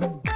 Boom.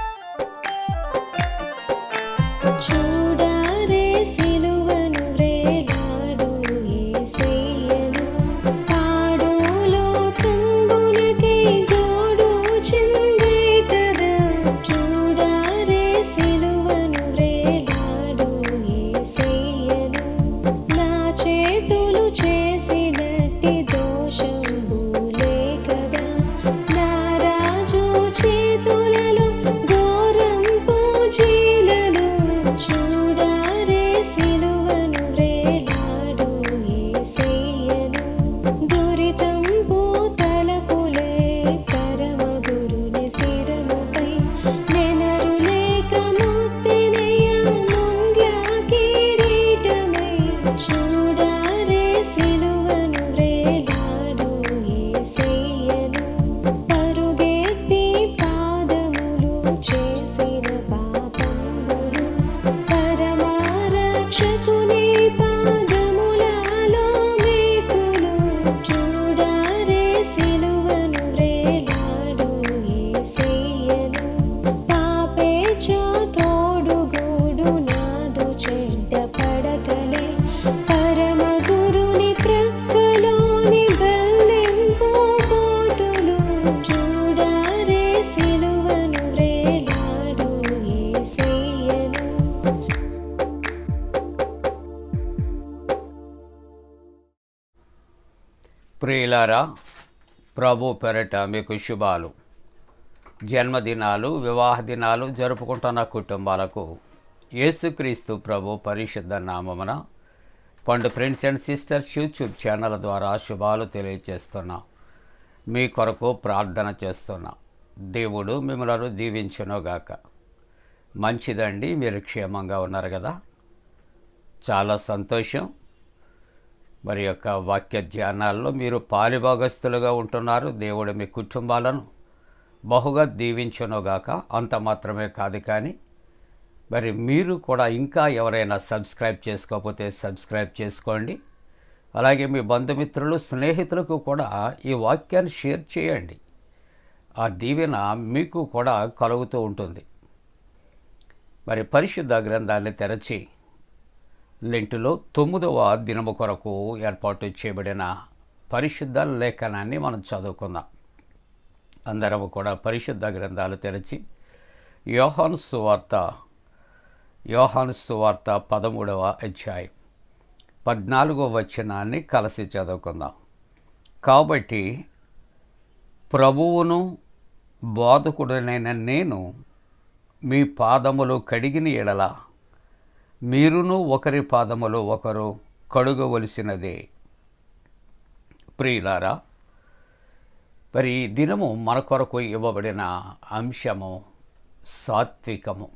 ప్రియులారా ప్రభు పెరట మీకు శుభాలు. జన్మదినాలు వివాహ దినాలు జరుపుకుంటున్న కుటుంబాలకు యేసుక్రీస్తు ప్రభు పరిశుద్ధ నామమున పండు friends and sisters YouTube channel ద్వారా శుభాలు తెలియచేస్తున్నా. మీ కొరకు ప్రార్థన చేస్తున్నా. దేవుడు మిమ్మల్ని దీవించునుగాక. మంచిదండి మీరు క్షేమంగా ఉన్నారు కదా? చాలా సంతోషం. మరి యొక్క వాక్య ధ్యానాల్లో మీరు పాలిభాగస్తులుగా ఉంటున్నారు. దేవుడు మీ కుటుంబాలను బహుగా దీవించునుగాక. అంత మాత్రమే కాదు కానీ మరి మీరు కూడా ఇంకా ఎవరైనా సబ్స్క్రైబ్ చేసుకోకపోతే సబ్స్క్రైబ్ చేసుకోండి. అలాగే మీ బంధుమిత్రులు స్నేహితులకు కూడా ఈ వాక్యాన్ని షేర్ చేయండి. ఆ దీవెన మీకు కూడా కలుగుతూ ఉంటుంది. మరి పరిశుద్ధ గ్రంథాన్ని తెరచి లెంటులో తొమ్మిదవ దినము కొరకు ఏర్పాటు చేయబడిన పరిశుద్ధ లేఖనాన్ని మనం చదువుకుందాం. అందరము కూడా పరిశుద్ధ గ్రంథాలు తెరిచి యోహాను సువార్త యోహాను సువార్త పదమూడవ అధ్యాయం పద్నాలుగో వచనాన్ని కలిసి చదువుకుందాం. కాబట్టి ప్రభువును బోధకుడనైన నేను మీ పాదములు కడిగిన ఎడల మీరును ఒకరి పాదములో ఒకరు కడుగవలసినదే. ప్రియులారా మరి దినము మన కొరకు ఇవ్వబడిన అంశము సాత్వికము.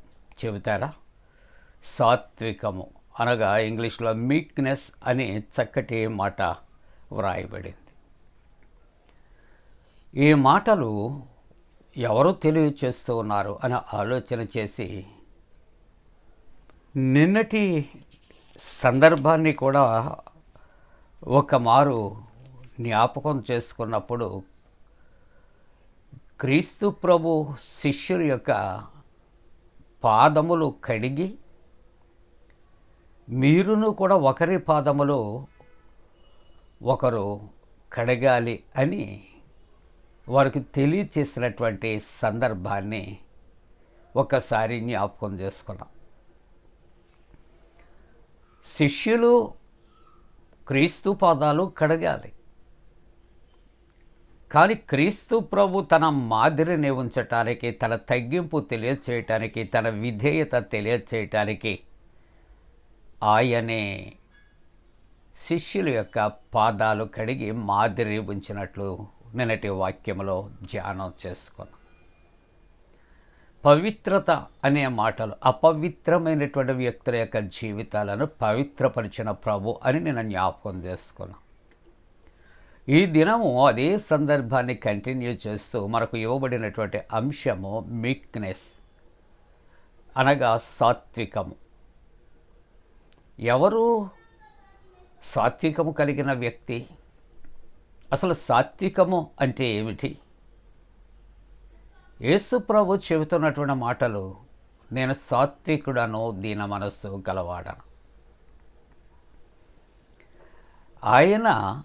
చెబుతారా? సాత్వికము. అనగా ఇంగ్లీష్లో మీక్నెస్ అనే చక్కటి మాట వ్రాయబడింది. ఈ మాటలు ఎవరు తెలియచేస్తూ ఉన్నారు అని ఆలోచన చేసి నిన్నటి సందర్భాన్ని కూడా ఒక మారు జ్ఞాపకం చేసుకున్నప్పుడు క్రీస్తు ప్రభు శిష్యుల యొక్క పాదములు కడిగి మీరును కూడా ఒకరి పాదములు ఒకరు కడగాలి అని వారికి తెలియచేసినటువంటి సందర్భాన్ని ఒకసారి జ్ఞాపకం చేసుకున్నాం. శిష్యులు క్రీస్తు పాదాలు కడగాలి. కానీ క్రీస్తు ప్రభు తన మాదిరిని ఉంచటానికి తన తగ్గింపు తెలియచేయటానికి తన విధేయత తెలియచేయటానికి ఆయనే శిష్యుల యొక్క పాదాలు కడిగి మాదిరి ఉంచినట్లు నిన్నటి వాక్యంలో ధ్యానం చేసుకున్నాం. పవిత్రత అనే మాటలు అపవిత్రమైనటువంటి వ్యక్తుల యొక్క జీవితాలను పవిత్రపరిచిన ప్రభు అని నేను జ్ఞాపకం చేసుకున్నాను ఈ దినము అదే సందర్భాన్ని కంటిన్యూ చేస్తూ మనకు ఇవ్వబడినటువంటి అంశము మీక్నెస్ అనగా సాత్వికము. ఎవరు సాత్వికము కలిగిన వ్యక్తి? అసలు సాత్వికము అంటే ఏమిటి? యేసు ప్రభు చెబుతున్నటువంటి మాటలు నేను సాత్వికుడను దీన మనస్సు గలవాడను. ఆయన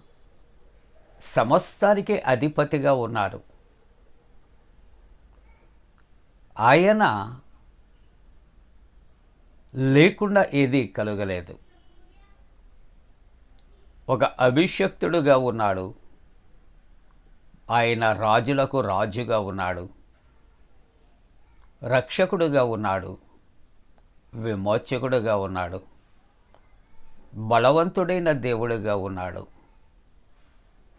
సమస్తానికి అధిపతిగా ఉన్నారు. ఆయన లేకుండా ఏది కలగలేదు. ఒక అభిషక్తుడుగా ఉన్నాడు. ఆయన రాజులకు రాజుగా ఉన్నాడు. రక్షకుడుగా ఉన్నాడు. విమోచకుడుగా ఉన్నాడు. బలవంతుడైన దేవుడుగా ఉన్నాడు.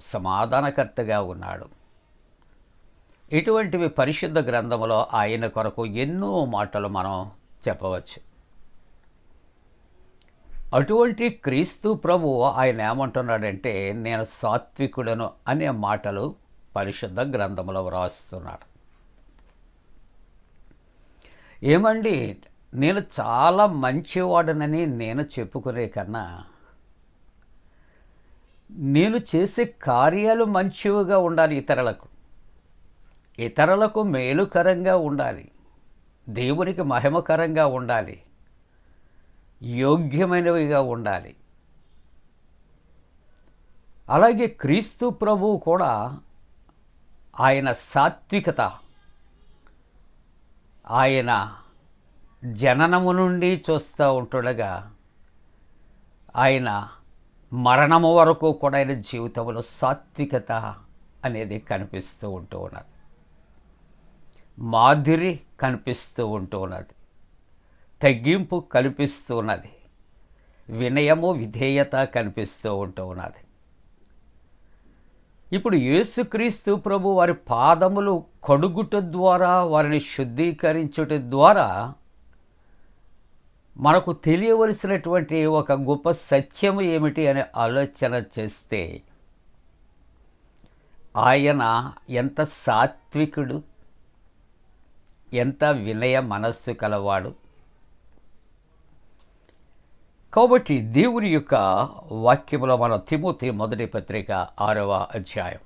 సమాధానకర్తగా ఉన్నాడు. ఇటువంటివి పరిశుద్ధ గ్రంథంలో ఆయన కొరకు ఎన్నో మాటలు మనం చెప్పవచ్చు. అటువంటి క్రీస్తు ప్రభు ఆయన ఏమంటున్నాడంటే నేను సాత్వికుడను అనే మాటలు పరిశుద్ధ గ్రంథంలో వ్రాస్తున్నాడు. ఏమండి నేను చాలా మంచివాడనని నేను చెప్పుకునే కన్నా నేను చేసే కార్యాలు మంచివిగా ఉండాలి ఇతరులకు. ఇతరులకు మేలుకరంగా ఉండాలి. దేవునికి మహిమకరంగా ఉండాలి. యోగ్యమైనవిగా ఉండాలి. అలాగే క్రీస్తు ప్రభువు కూడా ఆయన సాత్వికత ఆయన జననము నుండి చూస్తూ ఉంటుండగా ఆయన మరణము వరకు కూడా ఆయన జీవితంలో సాత్వికత అనేది కనిపిస్తూ ఉంటూ ఉన్నది. మాధురి కనిపిస్తూ ఉంటూ ఉన్నది. తగ్గింపు కనిపిస్తూ ఉన్నది. వినయము విధేయత కనిపిస్తూ ఉంటూ ఉన్నది. ఇప్పుడు యేసుక్రీస్తు ప్రభు వారి పాదములు కడుగుట ద్వారా వారిని శుద్ధీకరించుట ద్వారా మనకు తెలియవలసినటువంటి ఒక గొప్ప సత్యము ఏమిటి అనే ఆలోచన చేస్తే ఆయన ఎంత సాత్వికుడు ఎంత వినయ మనస్సు కలవాడు కాబట్టి దేవుని యొక్క వాక్యంలో మన తిమోతి మొదటి పత్రిక ఆరవ అధ్యాయం.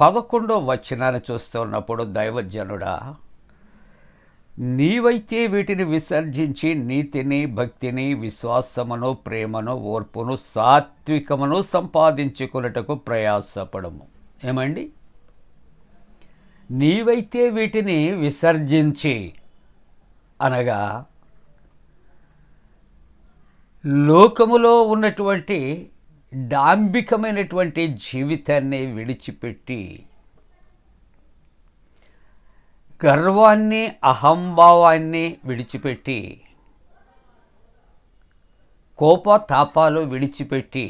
పదకొండో వచనాన్ని చూస్తున్నప్పుడు దైవజనుడా నీవైతే వీటిని విసర్జించి నీతిని భక్తిని విశ్వాసమును ప్రేమను ఓర్పును సాత్వికమును సంపాదించుకున్నటకు ప్రయాసపడము. ఏమండి? నీవైతే వీటిని విసర్జించి అనగా లోకములో ఉన్నటువంటి డాంబికమైనటువంటి జీవితాన్ని విడిచిపెట్టి గర్వాన్ని అహంభావాన్ని విడిచిపెట్టి కోపతాపాలు విడిచిపెట్టి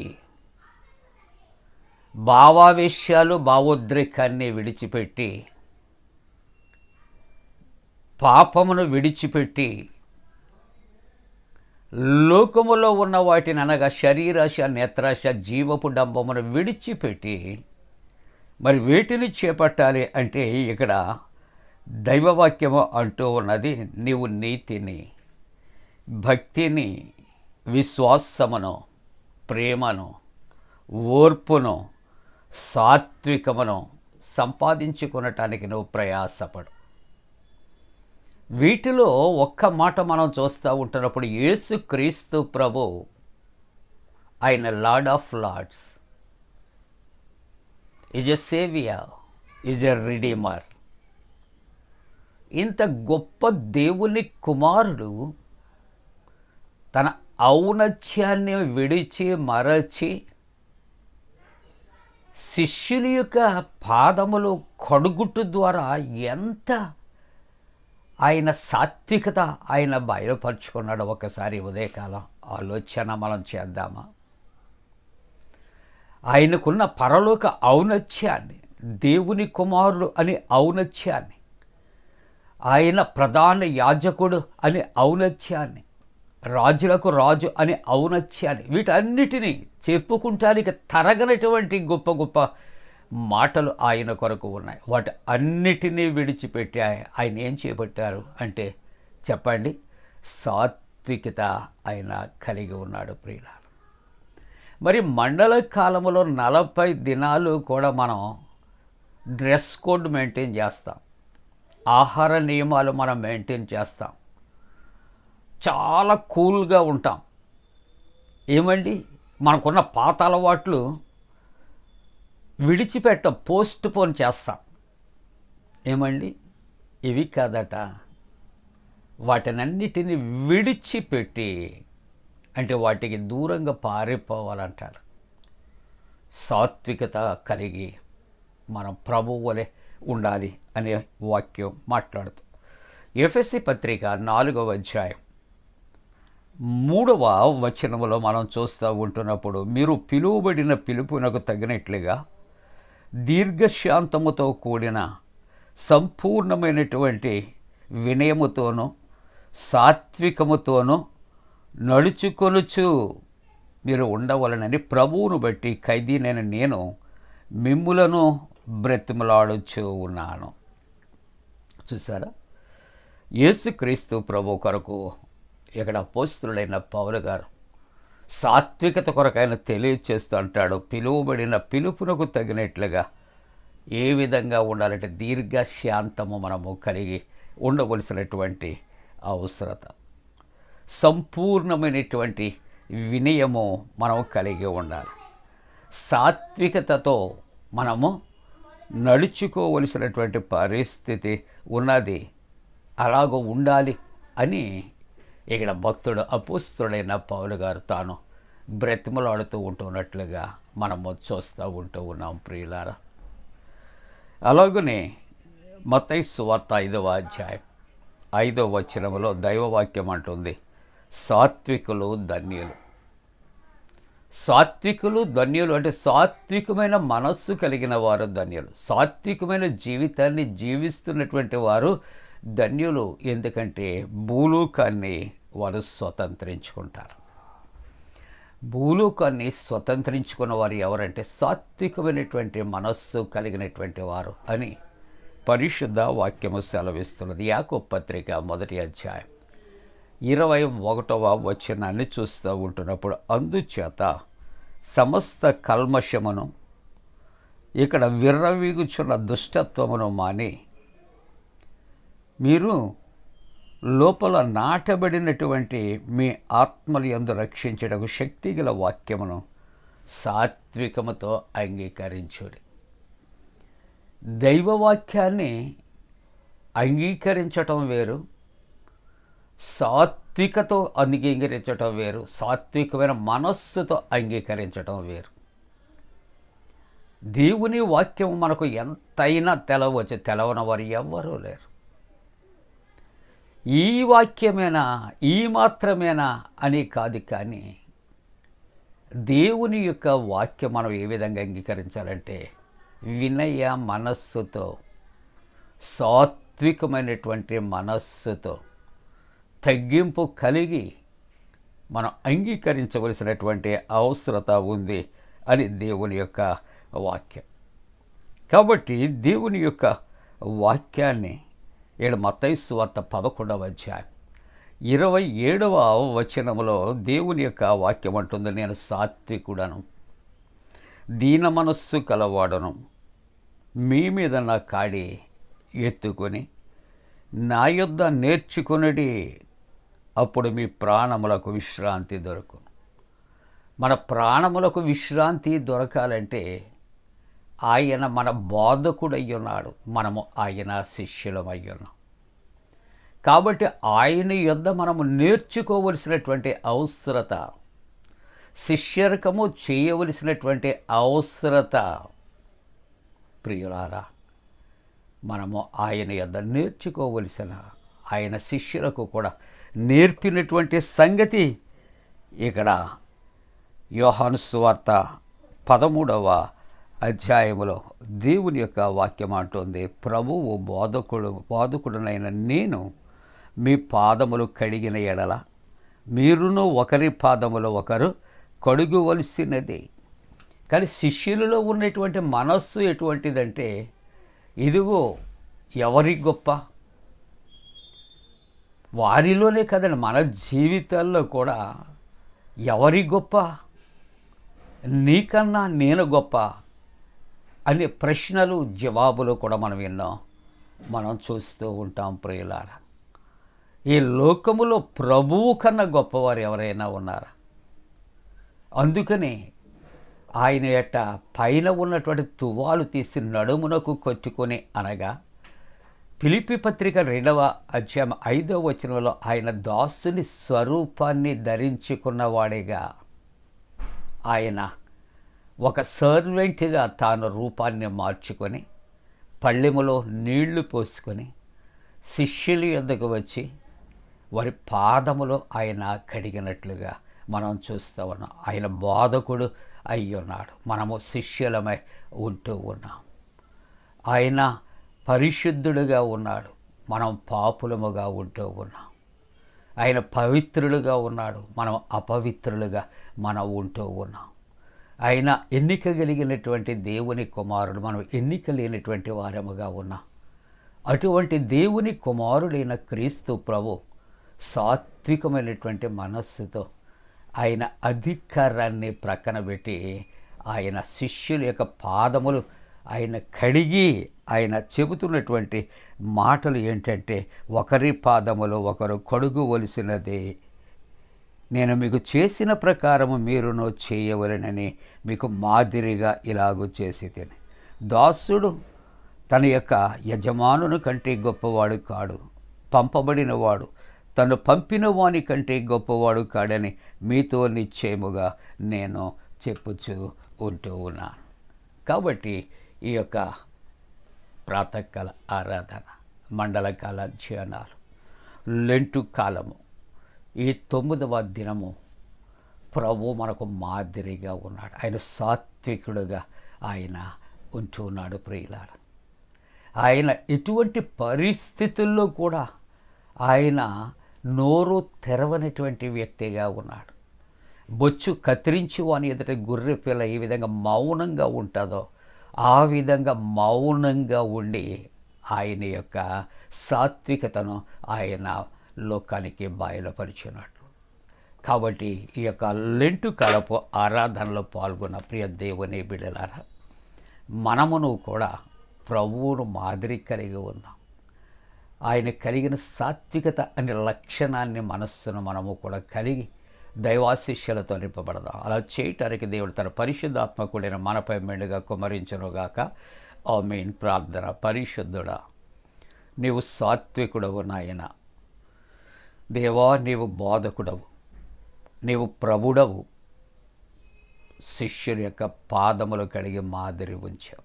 భావావేశ్యాలు భావోద్రేకాన్ని విడిచిపెట్టి పాపమును విడిచిపెట్టి లోకములో ఉన్న వాటిని అనగా శరీరాశ నేత్రాశ జీవపు డంబమును విడిచిపెట్టి మరి వీటిని చేపట్టాలి అంటే ఇక్కడ దైవవాక్యము అంటూ ఉన్నది నీవు నీతిని భక్తిని విశ్వాసమును ప్రేమను ఓర్పును సాత్వికమును సంపాదించుకునటానికి నువ్వు ప్రయాసపడు. వీటిలో ఒక్క మాట మనం చూస్తూ ఉంటున్నప్పుడు యేసు క్రీస్తు ప్రభు ఆయన lord of lords. Is a saviour is a redeemer ఇంత గొప్ప దేవుని కుమారుడు తన ఔనత్యాన్ని విడిచి మరచి శిష్యుని యొక్క పాదములు కడుగుట్టు ద్వారా ఎంత ఆయన సాత్వికత ఆయన బయలుపరుచుకున్నాడు. ఒకసారి ఉదయకాలం ఆలోచన మనం చేద్దామా? ఆయనకున్న పరలోక ఔన్నత్యాన్ని దేవుని కుమారుడు అని ఔన్నత్యాన్ని ఆయన ప్రధాన యాజకుడు అని ఔన్నత్యాన్ని రాజులకు రాజు అని ఔన్నత్యాన్ని వీటన్నిటినీ చెప్పుకుంటానికి తరగనటువంటి గొప్ప గొప్ప మాటలు ఆయన కొరకు ఉన్నాయి. వాటి అన్నిటినీ విడిచిపెట్టి ఆయన ఏం చేపట్టారు అంటే చెప్పండి సాత్వికత ఆయన కలిగి ఉన్నాడు ప్రియుల మరి మండల కాలంలో నలభై దినాలు కూడా మనం డ్రెస్ కోడ్ మెయింటైన్ చేస్తాం. ఆహార నియమాలు మనం మెయింటైన్ చేస్తాం. చాలా కూల్గా ఉంటాం. ఏమండి? మనకున్న పాత అలవాట్లు విడిచిపెట్టం పోస్ట్ పోన్ చేస్తాం. ఏమండి? ఇవి కాదట. వాటినన్నిటిని విడిచిపెట్టి అంటే వాటికి దూరంగా పారిపోవాలంటాడు సాత్వికత కలిగి మనం ప్రభువు వలె ఉండాలి అనే వాక్యం మాట్లాడుతూ. ఎఫ్ఎస్సి పత్రిక నాలుగవ అధ్యాయం. మూడవ వచనములో మనం చూస్తూ ఉంటున్నప్పుడు మీరు పిలువబడిన పిలుపునకు తగినట్లుగా దీర్ఘశాంతముతో కూడిన సంపూర్ణమైనటువంటి వినయముతోనూ సాత్వికముతోనూ నడుచుకొనుచు మీరు ఉండవలనని ప్రభువును బట్టి ఖైదీనైన నేను మిమ్ములను బ్రతిమలాడుచు ఉన్నాను. చూసారా యేసుక్రీస్తు ప్రభు కొరకు ఇక్కడ పోస్తుడైన పౌలు గారు సాత్వికత కొరకు ఆయన తెలియచేస్తూ అంటాడు. పిలువబడిన పిలుపునకు తగినట్లుగా ఏ విధంగా ఉండాలంటే దీర్ఘశాంతము మనము కలిగి ఉండవలసినటువంటి అవసరత. సంపూర్ణమైనటువంటి వినయము మనము కలిగి ఉండాలి. సాత్వికతతో మనము నడుచుకోవలసినటువంటి పరిస్థితి ఉన్నది. అలాగ ఉండాలి అని ఇక్కడ భక్తుడు అపుస్తుడైన పౌలు గారు తాను బ్రతిమలాడుతూ ఉంటున్నట్లుగా మనము చూస్తూ ఉంటూ ఉన్నాం ప్రియులారా. అలాగనే మతై సువార్త ఐదవ అధ్యాయం ఐదవ వచనములో దైవవాక్యం అంటుంది సాత్వికులు ధన్యులు. సాత్వికులు ధన్యులు అంటే సాత్వికమైన మనస్సు కలిగిన వారు ధన్యులు. సాత్వికమైన జీవితాన్ని జీవిస్తున్నటువంటి వారు ధన్యులు ఎందుకంటే భూలోకాన్ని వారు స్వతంత్రించుకుంటారు. భూలోకాన్ని స్వతంత్రించుకున్న వారు ఎవరంటే సాత్వికమైనటువంటి మనస్సు కలిగినటువంటి వారు అని పరిశుద్ధ వాక్యము సెలవిస్తున్నది. యాకో పత్రిక మొదటి అధ్యాయం ఇరవై ఒకటవ వచనాన్ని చూస్తూ ఉంటున్నప్పుడు అందుచేత సమస్త కల్మషమును ఇక్కడ విర్రవీగుచున్న దుష్టత్వమును మాని మీరు లోపల నాటబడినటువంటి మీ ఆత్మలు ఎందు రక్షించడకు శక్తిగల వాక్యమును సాత్వికముతో అంగీకరించుడి. దైవవాక్యాన్ని అంగీకరించటం వేరు సాత్వికతో అంగీకరించటం వేరు సాత్వికమైన మనస్సుతో అంగీకరించటం వేరు. దేవుని వాక్యం మనకు ఎంతైనా తెలవచ్చు తెలవని వారు ఎవ్వరూ లేరు. ఈ వాక్యమేనా ఈ మాత్రమేనా అని కాదు కానీ దేవుని యొక్క వాక్యం మనం ఏ విధంగా అంగీకరించాలంటే వినయ మనస్సుతో సాత్వికమైనటువంటి మనస్సుతో తగ్గింపు కలిగి మనం అంగీకరించవలసినటువంటి అవసరత ఉంది అని దేవుని యొక్క వాక్యం. కాబట్టి దేవుని యొక్క వాక్యాన్ని ఏడు మతైస్సు వార్త పదకొండవ అధ్యాయం. ఇరవై ఏడవ వచనములో దేవుని యొక్క వాక్యం అంటుంది నేను సాత్వికుడను దీన మనస్సు కలవాడను మీ మీద నా కాడి ఎత్తుకొని నా యొద్ద నేర్చుకొనిడి అప్పుడు మీ ప్రాణములకు విశ్రాంతి దొరకను. మన ప్రాణములకు విశ్రాంతి దొరకాలంటే ఆయన మన బోధకుడు అయ్యున్నాడు మనము ఆయన శిష్యులం అయ్యున్నాం కాబట్టి ఆయన యొద్ద మనము నేర్చుకోవలసినటువంటి అవసరత శిష్యరకము చేయవలసినటువంటి అవసరత ప్రియులారా మనము ఆయన యొద్ద నేర్చుకోవలసిన ఆయన శిష్యులకు కూడా నేర్పినటువంటి సంగతి ఇక్కడ యోహాను సువార్త పదమూడవ అధ్యాయములో దేవుని యొక్క వాక్యం అంటుంది ప్రభువు బోధకుడు బోధకుడునైన నేను మీ పాదములు కడిగిన ఎడల మీరును ఒకరి పాదములు ఒకరు కడుగువలసినది. కానీ శిష్యులలో ఉన్నటువంటి మనస్సు ఎటువంటిదంటే ఇదిగో ఎవరి గొప్ప? వారిలోనే కదండి మన జీవితాల్లో కూడా ఎవరి గొప్ప? నీకన్నా నేను గొప్ప? అనే ప్రశ్నలు జవాబులు కూడా మనం విన్నాం మనం చూస్తూ ఉంటాం ప్రియులార. ఈ లోకములో ప్రభువు కన్నా గొప్పవారు ఎవరైనా ఉన్నారా? అందుకని ఆయన యొక్క పైన ఉన్నటువంటి తువాలు తీసి నడుమునకు కొట్టుకొని అనగా పిలిపి పత్రిక రెండవ అధ్యాయం ఐదవ వచనంలో ఆయన దాసుని స్వరూపాన్ని ధరించుకున్నవాడిగా ఆయన ఒక సర్వెంట్గా తాను రూపాన్ని మార్చుకొని పళ్ళెములో నీళ్ళు పోసుకొని శిష్యుల ఎందుకు వచ్చి వారి పాదములో ఆయన కడిగినట్లుగా మనం చూస్తూ ఉన్నాం. ఆయన బోధకుడు అయి ఉన్నాడు మనము శిష్యులమై ఉంటూ ఉన్నాం. ఆయన పరిశుద్ధుడుగా ఉన్నాడు. మనం పాపులముగా ఉంటూ ఉన్నాం. ఆయన పవిత్రులుగా ఉన్నాడు. మనం అపవిత్రులుగా మనం ఉంటూ ఉన్నాం. ఆయన ఎన్నిక కలిగినటువంటి దేవుని కుమారుడు మనం ఎన్నిక లేనటువంటి వారముగా ఉన్నాం అటువంటి దేవుని కుమారుడైన క్రీస్తు ప్రభు సాత్వికమైనటువంటి మనస్సుతో ఆయన అధికారాన్ని ప్రక్కన పెట్టి ఆయన శిష్యుల యొక్క పాదములు ఆయన కడిగి ఆయన చెబుతున్నటువంటి మాటలు ఏంటంటే ఒకరి పాదములు ఒకరు కడుగువలసినది నేను మీకు చేసిన ప్రకారము మీరును చేయవలెనని మీకు మాదిరిగా ఇలాగూ చేసి తిని. దాసుడు తన యొక్క యజమానుని కంటే గొప్పవాడు కాడు. పంపబడినవాడు. తను పంపిన వాని కంటే గొప్పవాడు కాడని మీతో నిశ్చయముగా నేను చెప్పుచూ ఉంటూ ఉన్నాను. కాబట్టి ఈ యొక్క ప్రాతకాల ఆరాధన మండలకాల ధ్యానాలు లెంటు కాలము. ఈ తొమ్మిదవ దినము ప్రభు మనకు మాదిరిగా ఉన్నాడు. ఆయన సాత్వికుడుగా ఆయన ఉంచున్నాడు ఉన్నాడు ఆయన ఎటువంటి పరిస్థితుల్లో కూడా ఆయన నోరు తెరవనటువంటి వ్యక్తిగా ఉన్నాడు. బొచ్చు కత్తిరించి వాని ఎదుట గొర్రె పిల్ల ఏ విధంగా మౌనంగా ఉంటుందో ఆ విధంగా మౌనంగా ఉండి ఆయన యొక్క సాత్వికతను ఆయన లోకానికి బయలుపరిచినట్లు. కాబట్టి ఈ యొక్క లెంటు కలపు ఆరాధనలో పాల్గొన్న ప్రియ దేవుని బిడలారా మనమును కూడా ప్రభువును మాదిరి కలిగి ఉందాం. ఆయన కలిగిన సాత్వికత అనే లక్షణాన్ని మనస్సును మనము కూడా కలిగి దైవాశిష్యులతో నింపబడదాం. అలా చేయటానికి దేవుడు తన పరిశుద్ధాత్మ కూడిన మనపై మెండుగా కుమరించనుగాక. ఆ మెయిన్ ప్రార్థన పరిశుద్ధుడా నీవు సాత్వికుడవు నాయన. దేవా నీవు బోధకుడవు. నీవు ప్రభుడవు. శిష్యుని యొక్క పాదములు కడిగి మాదిరి ఉంచావు.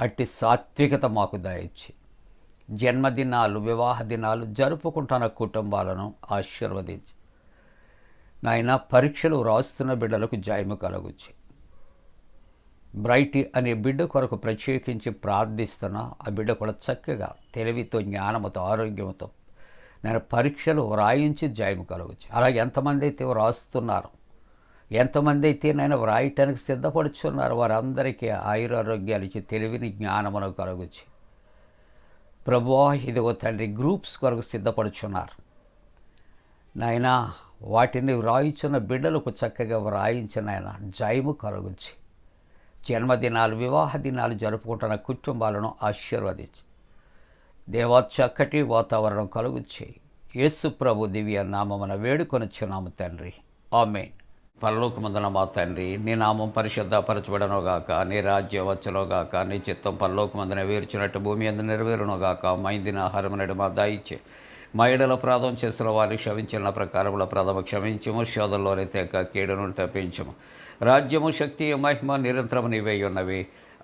అట్టి సాత్వికత మాకు దయచి జన్మదినాలు వివాహ దినాలు జరుపుకుంటున్న కుటుంబాలను ఆశీర్వదించి. నాయన పరీక్షలు రాస్తున్న బిడ్డలకు జయము కలగొచ్చి బ్రైటీ అనే బిడ్డ కొరకు ప్రత్యేకించి ప్రార్థిస్తున్నా ఆ బిడ్డ కూడా చక్కగా తెలివితో జ్ఞానముతో ఆరోగ్యంతో నేను పరీక్షలు వ్రాయించి జాయిన్ కలగచ్చు అలాగే ఎంతమంది అయితే వ్రాస్తున్నారు ఎంతమంది అయితే నేను వ్రాయటానికి సిద్ధపడుచున్నారు వారందరికీ ఆయురారోగ్యాలు ఇచ్చి తెలివిని జ్ఞానమును కలగొచ్చి ప్రభువా ఇదిగో తండ్రి గ్రూప్స్ కొరకు సిద్ధపడుచున్నారు. నాయనా వాటిని వ్రాయించున్న బిడ్డలకు చక్కగా వ్రాయించిన ఆయన జయము కలుగుచ్చి జన్మదినాలు వివాహ దినాలు జరుపుకుంటున్న కుటుంబాలను ఆశీర్వదించి. దేవా చక్కటి వాతావరణం కలుగుచ్చేయి యేసు ప్రభు దివ్య నామమున వేడుకొనిచ్చున్నాము తండ్రి. ఆమె పరలోకమందున మా తండ్రి నీ నామం పరిశుద్ధపరచబడనుగాక నీ రాజ్యం వచ్చునుగాక నీ చిత్తం పరలోకమందున వేర్చినట్టు భూమి అందు నెరవేరునుగాక మైందిన ఆహారం నడు మా దాయిచ్చే మా ఎడల ప్రాధం చేసిన వారిని క్షమించిన ప్రకారముల ప్రథమ క్షమించము శోధంలోనే తెక్క కీడును తప్పించము. రాజ్యము శక్తి మహిమ నిరంతరము నీవై ఉన్నవి.